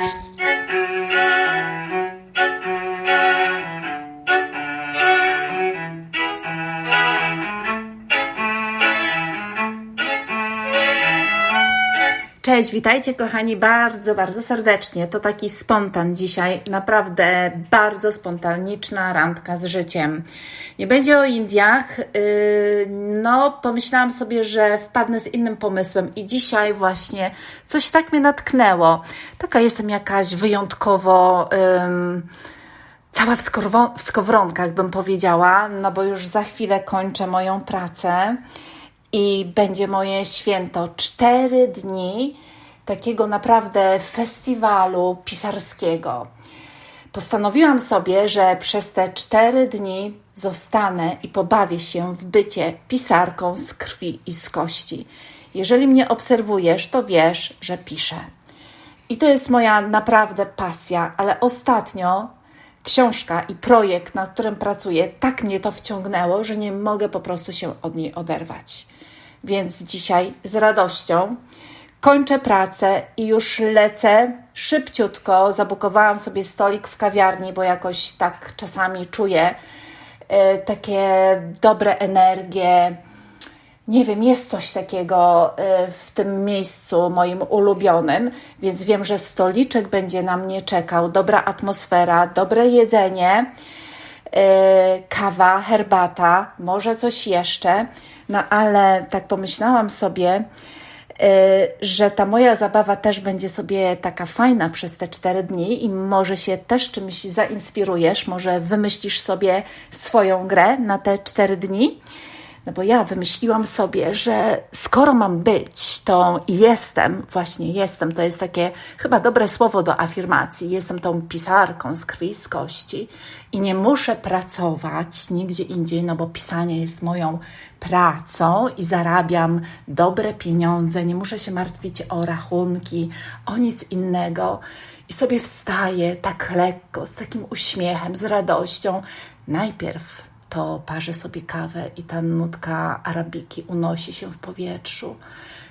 Thank you. Cześć, witajcie kochani bardzo, bardzo serdecznie. To taki spontan dzisiaj, naprawdę bardzo spontaniczna randka z życiem. Nie będzie o Indiach. Yy, no, pomyślałam sobie, że wpadnę z innym pomysłem i dzisiaj właśnie coś tak mnie natknęło. Taka jestem jakaś wyjątkowo. Yy, cała w, skowron- w skowronkach, bym powiedziała, no bo już za chwilę kończę moją pracę i będzie moje święto. Cztery dni takiego naprawdę festiwalu pisarskiego. Postanowiłam sobie, że przez te cztery dni zostanę i pobawię się w bycie pisarką z krwi i z kości. Jeżeli mnie obserwujesz, to wiesz, że piszę. I to jest moja naprawdę pasja, ale ostatnio książka i projekt, nad którym pracuję, tak mnie to wciągnęło, że nie mogę po prostu się od niej oderwać. Więc dzisiaj z radością kończę pracę i już lecę szybciutko. Zabukowałam sobie stolik w kawiarni, bo jakoś tak czasami czuję e, takie dobre energie. Nie wiem, jest coś takiego e, w tym miejscu moim ulubionym, więc wiem, że stoliczek będzie na mnie czekał. Dobra atmosfera, dobre jedzenie, e, kawa, herbata, może coś jeszcze. No ale tak pomyślałam sobie, że ta moja zabawa też będzie sobie taka fajna przez te cztery dni i może się też czymś zainspirujesz, może wymyślisz sobie swoją grę na te cztery dni. No bo ja wymyśliłam sobie, że skoro mam być, to jestem, właśnie jestem, to jest takie chyba dobre słowo do afirmacji. Jestem tą pisarką z krwi, z kości i nie muszę pracować nigdzie indziej, no bo pisanie jest moją pracą i zarabiam dobre pieniądze. Nie muszę się martwić o rachunki, o nic innego. I sobie wstaję tak lekko, z takim uśmiechem, z radością. Najpierw to parzę sobie kawę i ta nutka arabiki unosi się w powietrzu.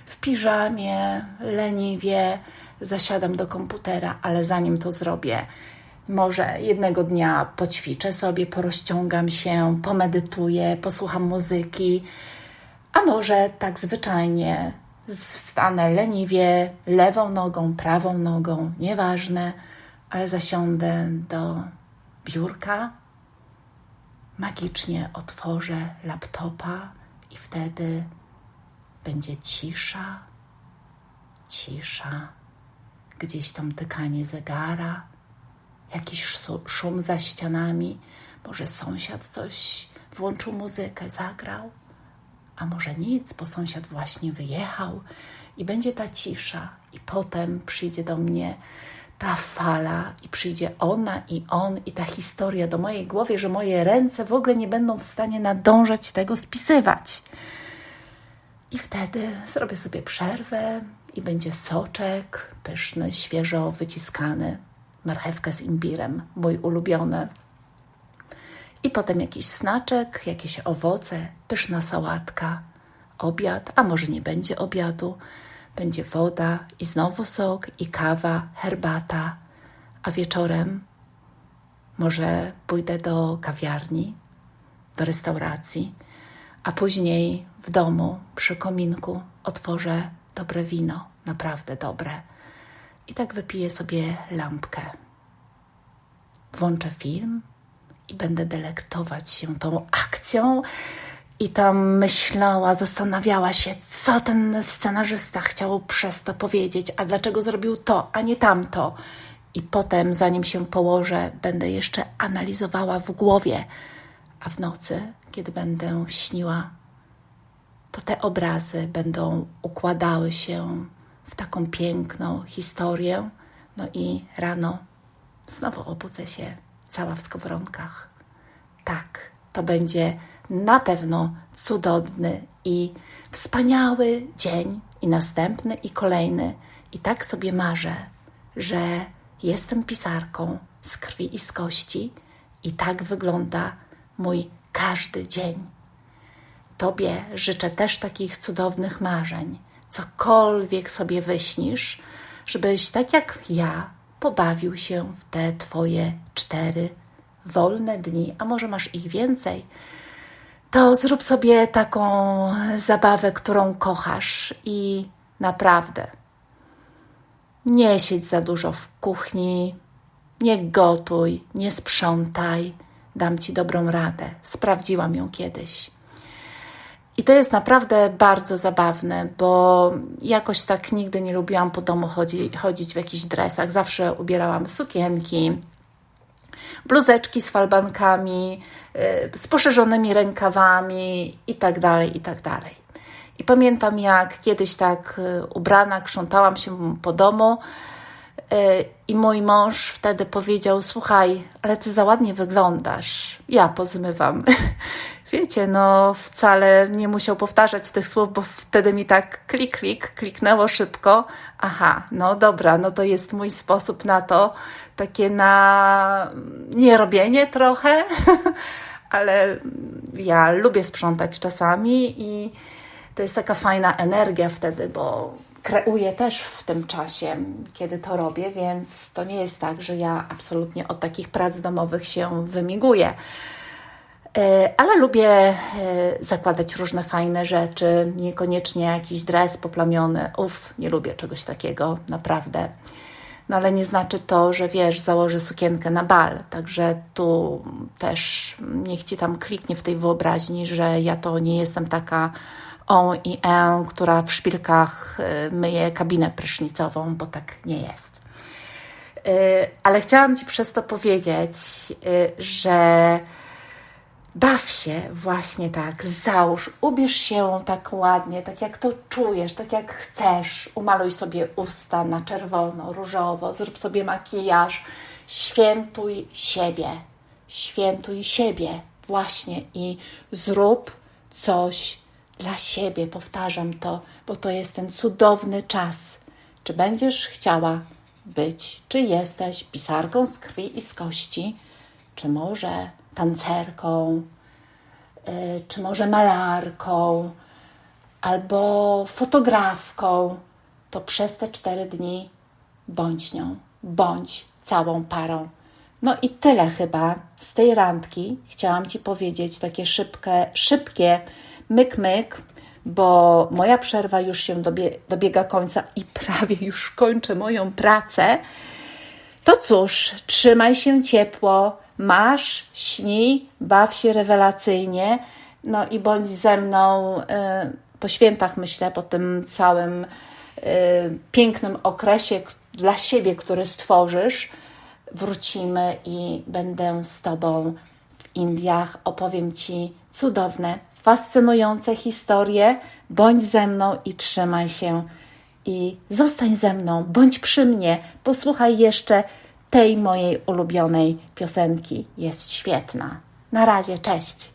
W piżamie, leniwie zasiadam do komputera, ale zanim to zrobię, może jednego dnia poćwiczę sobie, porozciągam się, pomedytuję, posłucham muzyki, a może tak zwyczajnie stanę leniwie, lewą nogą, prawą nogą, nieważne, ale zasiądę do biurka, magicznie otworzę laptopa i wtedy będzie cisza, cisza, gdzieś tam tykanie zegara, jakiś szum za ścianami, może sąsiad coś włączył muzykę, zagrał, a może nic, bo sąsiad właśnie wyjechał i będzie ta cisza, i potem przyjdzie do mnie ta fala i przyjdzie ona i on i ta historia do mojej głowy, że moje ręce w ogóle nie będą w stanie nadążać tego spisywać. I wtedy zrobię sobie przerwę i będzie soczek pyszny, świeżo wyciskany, marchewka z imbirem, mój ulubiony. I potem jakiś snaczek, jakieś owoce, pyszna sałatka, obiad, a może nie będzie obiadu będzie woda i znowu sok i kawa, herbata, a wieczorem może pójdę do kawiarni, do restauracji, a później w domu przy kominku otworzę dobre wino, naprawdę dobre. I tak wypiję sobie lampkę. Włączę film i będę delektować się tą akcją i tam myślała, zastanawiała się, co ten scenarzysta chciał przez to powiedzieć, a dlaczego zrobił to, a nie tamto. I potem, zanim się położę, będę jeszcze analizowała w głowie, a w nocy, kiedy będę śniła, to te obrazy będą układały się w taką piękną historię. No i rano znowu obudzę się cała w skowronkach. Tak, to będzie na pewno cudowny i wspaniały dzień, i następny, i kolejny. I tak sobie marzę, że jestem pisarką z krwi i z kości, i tak wygląda mój każdy dzień. Tobie życzę też takich cudownych marzeń, cokolwiek sobie wyśnisz, żebyś tak jak ja pobawił się w te Twoje cztery wolne dni, a może masz ich więcej, to zrób sobie taką zabawę, którą kochasz i naprawdę nie siedź za dużo w kuchni, nie gotuj, nie sprzątaj. Dam ci dobrą radę. Sprawdziłam ją kiedyś. I to jest naprawdę bardzo zabawne, bo jakoś tak nigdy nie lubiłam po domu chodzi, chodzić w jakichś dresach. Zawsze ubierałam sukienki, bluzeczki z falbankami, z poszerzonymi rękawami i tak dalej, i tak. I pamiętam, jak kiedyś tak y, ubrana krzątałam się po domu y, i mój mąż wtedy powiedział: Słuchaj, ale ty za ładnie wyglądasz. Ja pozmywam. Wiecie, no wcale nie musiał powtarzać tych słów, bo wtedy mi tak klik, klik, kliknęło szybko. Aha, no dobra, no to jest mój sposób na to, takie na nierobienie trochę, ale ja lubię sprzątać czasami i to jest taka fajna energia wtedy, bo kreuję też w tym czasie, kiedy to robię, więc to nie jest tak, że ja absolutnie od takich prac domowych się wymiguję. E, Ale lubię e, zakładać różne fajne rzeczy, niekoniecznie jakiś dres poplamiony. Uff, nie lubię czegoś takiego, naprawdę. No ale nie znaczy to, że wiesz, założę sukienkę na bal. Także tu też niech ci tam kliknie w tej wyobraźni, że ja to nie jestem taka on i en, która w szpilkach y, myje kabinę prysznicową, bo tak nie jest. Ale chciałam Ci przez to powiedzieć, że baw się właśnie tak, załóż, ubierz się tak ładnie, tak jak to czujesz, tak jak chcesz. Umaluj sobie usta na czerwono, różowo, zrób sobie makijaż. Świętuj siebie, świętuj siebie właśnie i zrób coś dla siebie. Powtarzam to, bo to jest ten cudowny czas. Czy będziesz chciała być, czy jesteś pisarką z krwi i z kości, czy może tancerką, y, czy może malarką, albo fotografką, to przez te cztery dni bądź nią, bądź całą parą. No i tyle chyba z tej randki. Chciałam Ci powiedzieć takie szybkie, szybkie myk-myk, bo moja przerwa już się dobie, dobiega końca i prawie już kończę moją pracę. To cóż, trzymaj się ciepło, masz, śnij, baw się rewelacyjnie, no i bądź ze mną y, po świętach, myślę, po tym całym y, pięknym okresie dla siebie, który stworzysz. Wrócimy i będę z Tobą w Indiach. Opowiem Ci cudowne, fascynujące historie. Bądź ze mną i trzymaj się i zostań ze mną, bądź przy mnie, posłuchaj jeszcze tej mojej ulubionej piosenki. Jest świetna. Na razie, cześć.